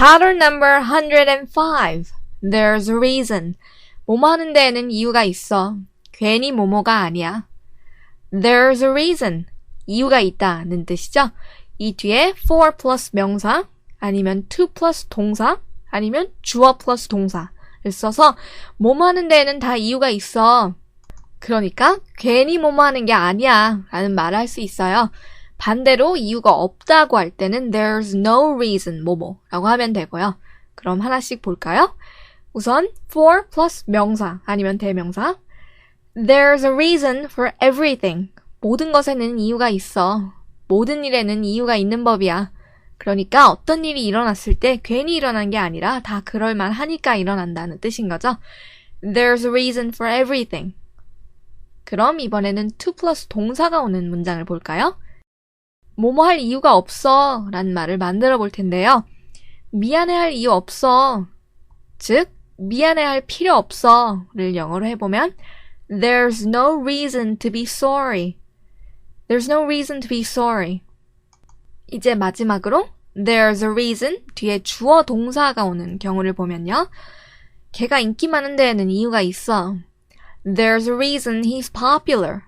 Pattern number 105. There's a reason. 뭐뭐 하는 데에는 이유가 있어. 괜히 뭐뭐가 아니야. There's a reason. 이유가 있다는 뜻이죠. 이 뒤에 for plus 명사, 아니면 to plus 동사, 아니면 주어 plus 동사를 써서 뭐뭐 하는 데에는 다 이유가 있어. 그러니까 괜히 뭐뭐 하는 게 아니야 라는 말을 할 수 있어요. 반대로 이유가 없다고 할 때는 there's no reason 뭐뭐라고 하면 되고요. 그럼 하나씩 볼까요? 우선 for plus 명사 아니면 대명사 There's a reason for everything. 모든 것에는 이유가 있어. 모든 일에는 이유가 있는 법이야. 그러니까 어떤 일이 일어났을 때 괜히 일어난 게 아니라 다 그럴만 하니까 일어난다는 뜻인 거죠. There's a reason for everything. 그럼 이번에는 to plus 동사가 오는 문장을 볼까요? 뭐뭐 할 이유가 없어 라는 말을 만들어 볼 텐데요. 미안해 할 이유 없어. 즉, 미안해 할 필요 없어 를 영어로 해보면 There's no reason to be sorry. There's no reason to be sorry. 이제 마지막으로 There's a reason 뒤에 주어 동사가 오는 경우를 보면요. 걔가 인기 많은 데에는 이유가 있어. There's a reason he's popular.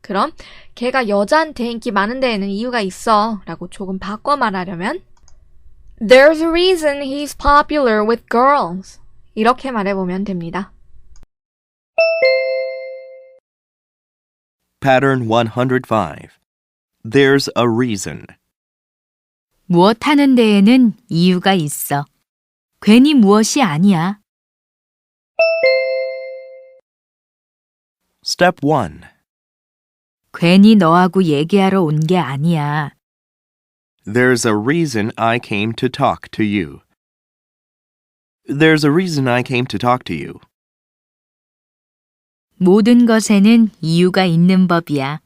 그럼 걔가 여자한테 인기 많은 데에는 이유가 있어 라고 조금 바꿔 말하려면 There's a reason he's popular with girls. 이렇게 말해보면 됩니다. Pattern 105. There's a reason. 무엇 하는 데에는 이유가 있어. 괜히 무엇이 아니야. Step 1. 괜히 너하고 얘기하러 온 게 아니야. There's a reason I came to talk to you. There's a reason I came to talk to you. 모든 것에는 이유가 있는 법이야.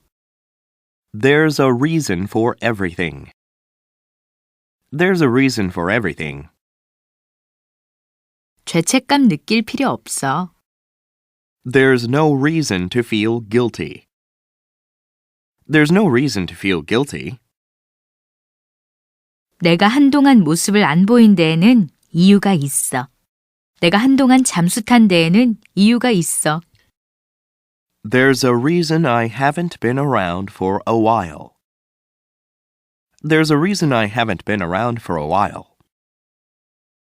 There's a reason for everything. There's a reason for everything. 죄책감 느낄 필요 없어. There's no reason to feel guilty. There's no reason to feel guilty. 내가 한동안 모습을 안 보인 데에는 이유가 있어. 내가 한동안 잠수 탄 데에는 이유가 있어. There's a reason I haven't been around for a while. There's a reason I haven't been around for a while.